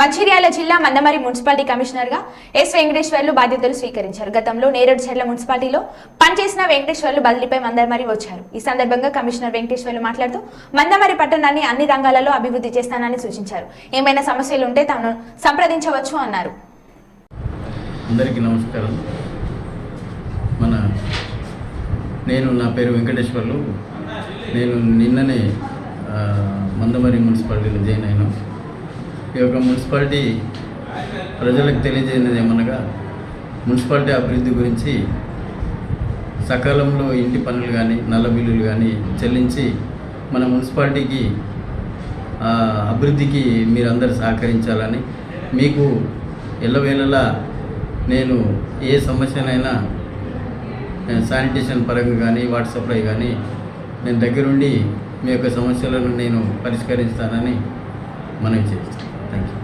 మంచిర్యాల జిల్లా మందమరి మున్సిపాలిటీ కమిషనర్గా ఎస్ వెంకటేశ్వర్లు బాధ్యతలు స్వీకరించారు. గతంలో నేరేడు చెర్ల మున్సిపాలిటీలో పనిచేసిన వెంకటేశ్వర్లు బదిలీపై మందమరి వచ్చారు. ఈ సందర్భంగా కమిషనర్ వెంకటేశ్వర్లు మాట్లాడుతూ మందమరి పట్టణాన్ని అన్ని రంగాలలో అభివృద్ధి చేస్తానని సూచించారు. ఏమైనా సమస్యలు ఉంటే తాను సంప్రదించవచ్చు అన్నారు. అందరికీ నమస్కారం. మన నేను నా పేరు వెంకటేశ్వర్లు. నేను నిన్ననే మందమరి మున్సిపాలిటీలో జాయిన్ అయినా. ఈ యొక్క మున్సిపాలిటీ ప్రజలకు తెలియజేయనిది ఏమనగా మున్సిపాలిటీ అభివృద్ధి గురించి సకాలంలో ఇంటి పనులు కానీ నల్ల బిల్లులు కానీ చెల్లించి మన మున్సిపాలిటీకి ఆ, అభివృద్ధికి మీరందరూ సహకరించాలని మీకు ఎల్లవేళలా నేను ఏ సమస్యనైనా శానిటేషన్ పరంగా కానీ వాటర్ సప్లై కానీ నేను దగ్గరుండి మీ యొక్క సమస్యలను నేను పరిష్కరిస్తానని మనం చేస్తాను ಥ್ಯಾಂಕ್ ಯು